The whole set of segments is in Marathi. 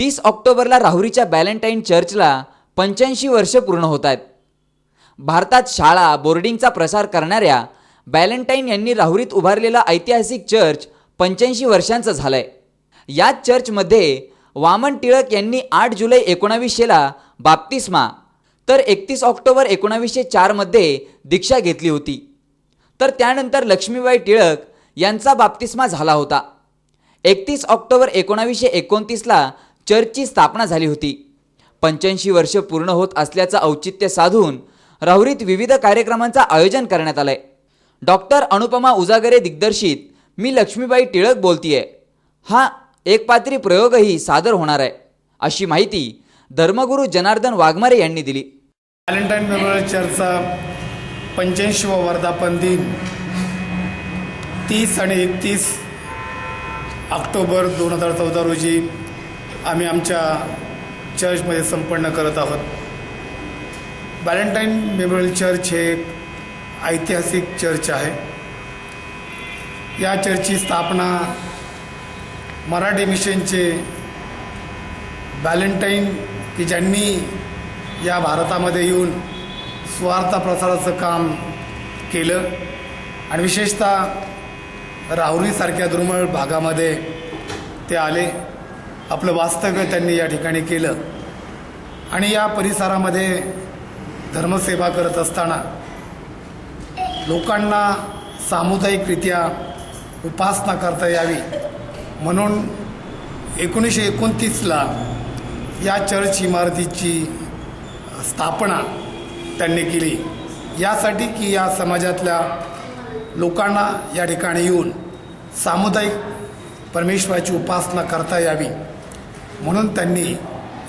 तीस ऑक्टोबरला राहुरीच्या बॅलेंटाईन चर्चला पंच्याऐंशी वर्ष पूर्ण होत आहेत. भारतात शाळा बोर्डिंगचा प्रसार करणाऱ्या बॅलेंटाईन यांनी राहुरीत उभारलेला ऐतिहासिक चर्च पंच्याऐंशी वर्षांचं आहे याच चर्चमध्ये वामन टिळक यांनी आठ जुलै एकोणावीसशेला बाप्तिस्मा तर एकतीस ऑक्टोबर एकोणावीसशे चारमध्ये दीक्षा घेतली होती. तर त्यानंतर लक्ष्मीबाई टिळक यांचा बाप्तिस्मा झाला होता. एकतीस ऑक्टोबर एकोणावीसशे एकोणतीसला चर्चची स्थापना झाली होती. पंच्याऐंशी वर्ष पूर्ण होत असल्याचं औचित्य साधून राहुरीत विविध कार्यक्रमांचं आयोजन करण्यात आलंय. डॉक्टर अनुपमा उजागरे दिग्दर्शित मी लक्ष्मीबाई टिळक बोलतीये. हा एकपात्री प्रयोगही सादर होणार आहे. अशी माहिती धर्मगुरू जनार्दन वाघमारे यांनी दिली. व्हॅलेंटाईन मेमोरियल चर्चचा पंच्याऐंशीवा वर्धापन दिन तीस आणि एकतीस ऑक्टोबर दोन हजार चौदा रोजी आम्ही आमच्या चर्चमध्ये संपन्न करत आहोत. व्हॅलेंटाईन मेमोरियल चर्च हे एक ऐतिहासिक चर्च आहे. या चर्चची स्थापना मराठी मिशनचे व्हॅलेंटाईन की ज्यांनी या भारतामध्ये येऊन स्वार्थ प्रसाराचं काम केलं आणि विशेषतः राहुरीसारख्या दुर्मिळ भागामध्ये ते आले. आपलं वास्तव्य त्यांनी या ठिकाणी केलं. आणि या परिसरामध्ये धर्मसेवा करत असताना लोकांना सामुदायिकरित्या उपासना करता यावी म्हणून एकोणीसशे एकोणतीसला या चर्च इमारतीची स्थापना त्यांनी केली. यासाठी की या समाजातल्या लोकांना या ठिकाणी येऊन सामुदायिक परमेश्वराची उपासना करता यावी. म्हणून त्यांनी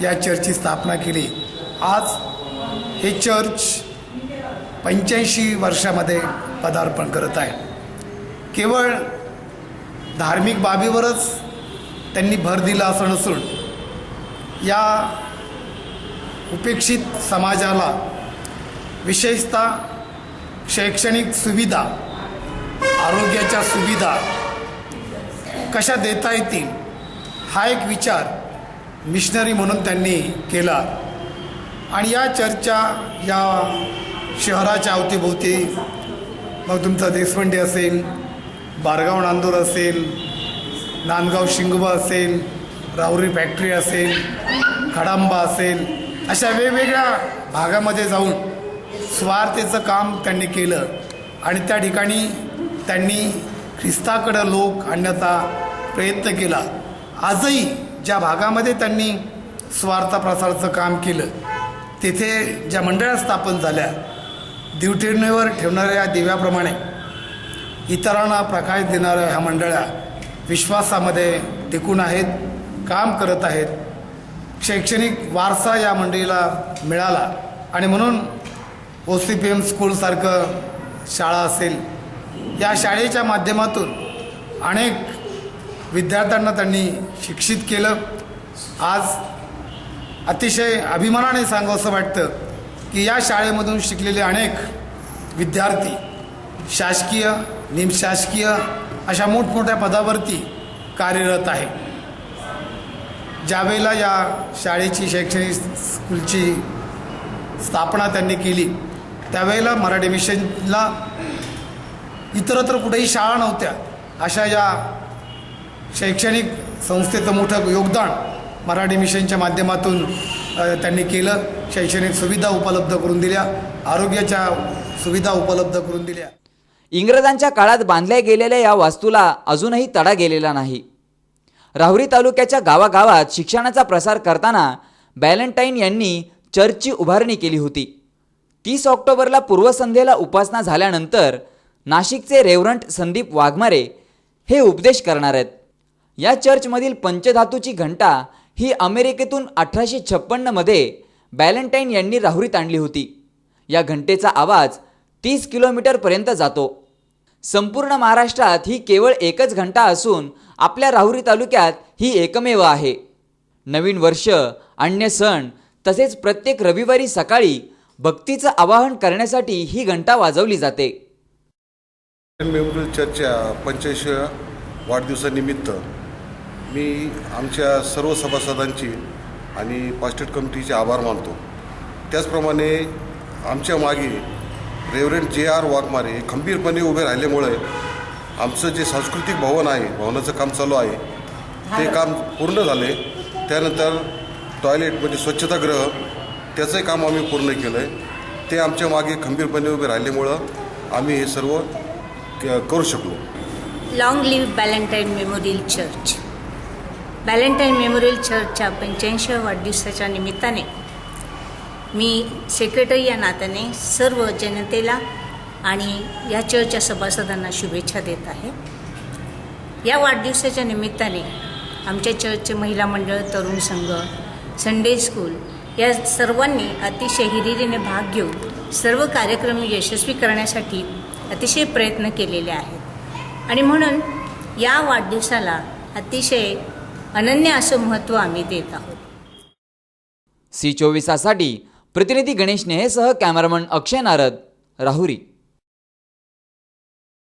या चर्चची स्थापना केली. आज हे चर्च पंच्याऐंशी वर्षामध्ये पदार्पण करत आहे. केवळ धार्मिक बाबीवरच त्यांनी भर दिला असं नसून या उपेक्षित समाजाला विशेषतः शैक्षणिक सुविधा आरोग्याच्या सुविधा कशा देता येतील हा एक विचार मिशनरी म्हणून त्यांनी केला. आणि या चर्चा या शहराच्या अवतीभोवती मग तुमचा देशवंडी असेल बारगाव नांदूर असेल नांदगाव शिंगबा असेल राहुरी फॅक्टरी असेल खडांबा असेल अशा वेगवेगळ्या भागामध्ये जाऊन स्वार्थेचं काम त्यांनी केलं. आणि त्या ठिकाणी त्यांनी ख्रिस्ताकडं लोक आणण्याचा प्रयत्न केला. आजही ज्या भागामध्ये त्यांनी स्वार्थ प्रसाराचं काम केलं तिथे ज्या मंडळ्या स्थापन झाल्या दिवटिणीवर ठेवणाऱ्या दिव्याप्रमाणे इतरांना प्रकाश देणाऱ्या ह्या मंडळ्या विश्वासामध्ये टिकून आहेत काम करत आहेत. शैक्षणिक वारसा या मंडळीला मिळाला आणि म्हणून ओ सी पी एम स्कूलसारखं शाळा असेल. या शाळेच्या माध्यमातून अनेक विद्यार्थ्यांना त्यांनी शिक्षित केलं. आज अतिशय अभिमानाने सांगावं असं वाटतं की या शाळेमधून शिकलेले अनेक विद्यार्थी शासकीय निमशासकीय अशा मोठमोठ्या पदावरती कार्यरत आहे ज्यावेळेला या शाळेची शैक्षणिक स्कूलची स्थापना त्यांनी केली त्यावेळेला मराठी मिशनला इतरत्र कुठेही शाळा नव्हत्या अशा या शैक्षणिक संस्थेचं मोठं योगदान मराठी मिशनच्या माध्यमातून त्यांनी केलं. शैक्षणिक सुविधा उपलब्ध करून दिल्या. आरोग्याच्या सुविधा उपलब्ध करून दिल्या. इंग्रजांच्या काळात बांधल्या गेलेल्या या वास्तूला अजूनही तडा गेलेला नाही. राहुरी तालुक्याच्या गावागावात शिक्षणाचा प्रसार करताना बॅलेंटाईन यांनी चर्चची उभारणी केली होती. तीस ऑक्टोबरला पूर्वसंध्येला उपासना झाल्यानंतर नाशिकचे रेवरंट संदीप वाघमारे हे उपदेश करणार आहेत. या चर्चमधील पंचधातूची घंटा ही अमेरिकेतून अठराशे छप्पन्नमध्ये बॅलेंटाईन यांनी राहुरीत आणली होती. या घंटेचा आवाज तीस किलोमीटरपर्यंत जातो. संपूर्ण महाराष्ट्रात ही केवळ एकच घंटा असून आपल्या राहुरी तालुक्यात ही एकमेव आहे. नवीन वर्ष अन्य सण तसेच प्रत्येक रविवारी सकाळी भक्तीचं आवाहन करण्यासाठी ही घंटा वाजवली जाते. मेमोरियल चर्चच्या पंच्याऐंशी वाढदिवसानिमित्त मी आमच्या सर्व सभासदांची आणि पास्टेट कमिटीचे आभार मानतो. त्याचप्रमाणे आमच्या मागे रेव्हरंट जे आर वाघमारे खंबीरपणे उभे राहिल्यामुळे आमचं जे सांस्कृतिक भवन आहे भवनाचं काम चालू आहे ते काम पूर्ण झाले. त्यानंतर टॉयलेट म्हणजे स्वच्छतागृह त्याचंही काम आम्ही पूर्ण केलं आहे ते आमच्या मागे खंबीरपणे उभे राहिल्यामुळं आम्ही हे सर्व करू शकलो. Long live Valentine memorial church Valentine memorial चर्चच्या पंच्याऐंशी वाढदिवसाच्या निमित्ताने मी सेक्रेटरी या नात्याने सर्व जनतेला आणि या चर्चच्या सभासदांना शुभेच्छा देत आहे. या वाढदिवसाच्या निमित्ताने आमच्या चर्चचे महिला मंडळ तरुण संघ संडे स्कूल या सर्वांनी अतिशय हिरिरीने भाग घेऊन सर्व कार्यक्रम यशस्वी करण्यासाठी अतिशय प्रयत्न केलेले आहेत. आणि म्हणून या वाढदिवसाला अतिशय अनन्य असं महत्त्व आम्ही देत आहोत. सी चोवीसासाठी प्रतिनिधी गणेश नेहेसह कॅमेरामन अक्षय नारद राहुरी.